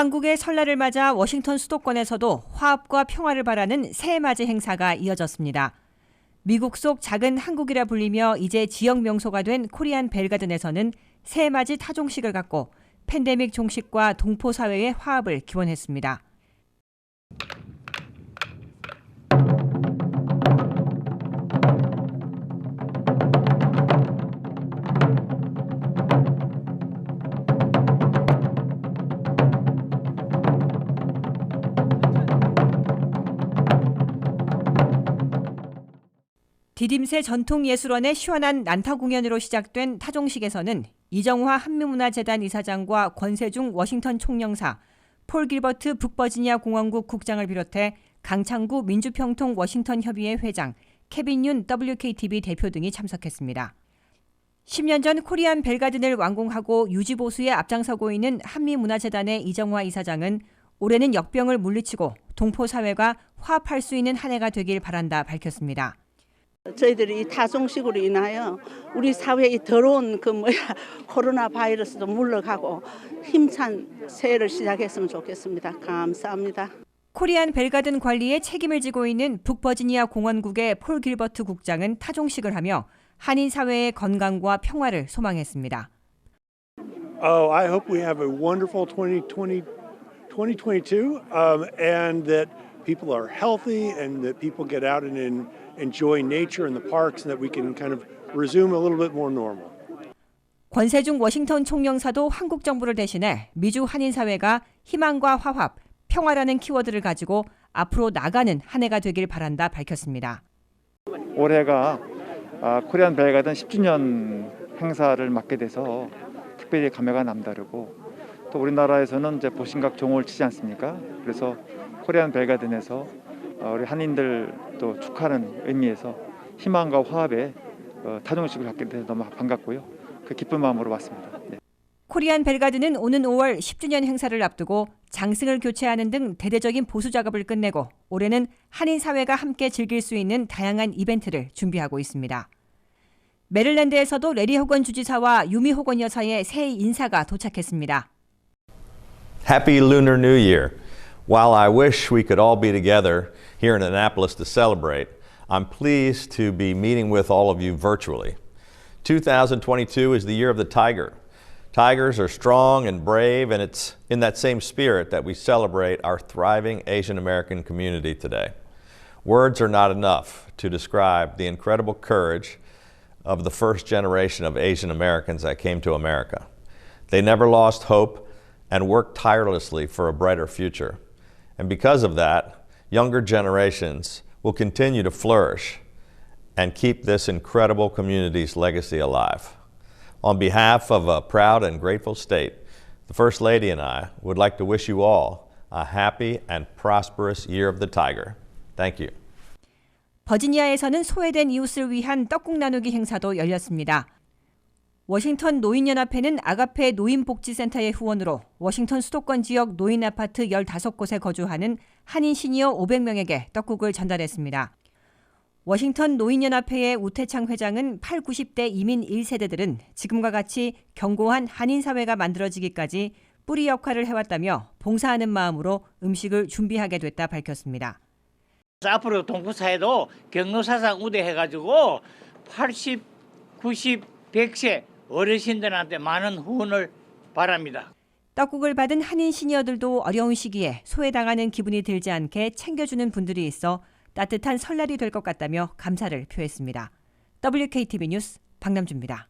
한국의 설날을 맞아 워싱턴 수도권에서도 화합과 평화를 바라는 새해맞이 행사가 이어졌습니다. 미국 속 작은 한국이라 불리며 이제 지역 명소가 된 코리안 벨가든에서는 새해맞이 타종식을 갖고 팬데믹 종식과 동포 사회의 화합을 기원했습니다. 디딤새 전통예술원의 시원한 난타 공연으로 시작된 타종식에서는 이정화 한미문화재단 이사장과 권세중 워싱턴 총영사, 폴 길버트 북버지니아 공화국 국장을 비롯해 강창구 민주평통 워싱턴 협의회 회장, 케빈 윤 WKTV 대표 등이 참석했습니다. 10년 전 코리안 벨가든을 완공하고 유지보수에 앞장서고 있는 한미문화재단의 이정화 이사장은 올해는 역병을 물리치고 동포 사회가 화합할 수 있는 한 해가 되길 바란다 밝혔습니다. 저희들이 이 타종식으로 인하여 우리 사회의 더러운 그 뭐야 코로나 바이러스도 물러가고 힘찬 새해를 시작했으면 좋겠습니다. 감사합니다. 코리안 벨가든 관리에 책임을 지고 있는 북버지니아 공원국의 폴 길버트 국장은 타종식을 하며 한인 사회의 건강과 평화를 소망했습니다. Oh, I hope we have a wonderful 2020, 2022 um, and that people are healthy and that people get out and in, enjoy nature in the parks and that we can kind of resume a little bit more normal. 권세중 워싱턴 총영사도 한국 정부를 대신해 미주 한인 사회가 희망과 화합, 평화라는 키워드를 가지고 앞으로 나가는 한 해가 되길 바란다 밝혔습니다. 올해가 아, 코리안 벨가든 10주년 행사를 맡게 돼서 특별히 감회가 남다르고 또 우리나라에서는 이제 보신각 종을 치지 않습니까? 그래서 코리안 벨가든에서 어, 우리 한인들 또 축하하는 의미에서 희망과 화합의 어, 타종식을 갖게 돼서 너무 반갑고요. 그 기쁜 마음으로 왔습니다. 네. 코리안 벨가드는 오는 5월 10주년 행사를 앞두고 장승을 교체하는 등 대대적인 보수 작업을 끝내고 올해는 한인 사회가 함께 즐길 수 있는 다양한 이벤트를 준비하고 있습니다. 메릴랜드에서도 레리 호건 주지사와 유미 호건 여사의 새해 인사가 도착했습니다. Happy Lunar New Year. While I wish we could all be together here in Annapolis to celebrate, I'm pleased to be meeting with all of you virtually. 2022 is the year of the tiger. Tigers are strong and brave, and it's in that same spirit that we celebrate our thriving Asian American community today. Words are not enough to describe the incredible courage of the first generation of Asian Americans that came to America. They never lost hope and worked tirelessly for a brighter future. And because of that, younger generations will continue to flourish and keep this incredible community's legacy alive. On behalf of a proud and grateful state, the First Lady and I would like to wish you all a happy and prosperous year of the tiger. Thank you. 버지니아에서는 소외된 이웃을 위한 떡국 나누기 행사도 열렸습니다. 워싱턴 노인연합회는 아가페 노인복지센터의 후원으로 워싱턴 수도권 지역 노인 아파트 15곳에 거주하는 한인 시니어 500명에게 떡국을 전달했습니다. 워싱턴 노인연합회의 우태창 회장은 8, 90대 이민 1세대들은 지금과 같이 견고한 한인 사회가 만들어지기까지 뿌리 역할을 해왔다며 봉사하는 마음으로 음식을 준비하게 됐다 밝혔습니다. 앞으로 동부사회도 경로사상 우대해가지고 80, 90, 100세 어르신들한테 많은 후원을 바랍니다. 떡국을 받은 한인 시니어들도 어려운 시기에 소외당하는 기분이 들지 않게 챙겨주는 분들이 있어 따뜻한 설날이 될 것 같다며 감사를 표했습니다. WKTV 뉴스 박남주입니다.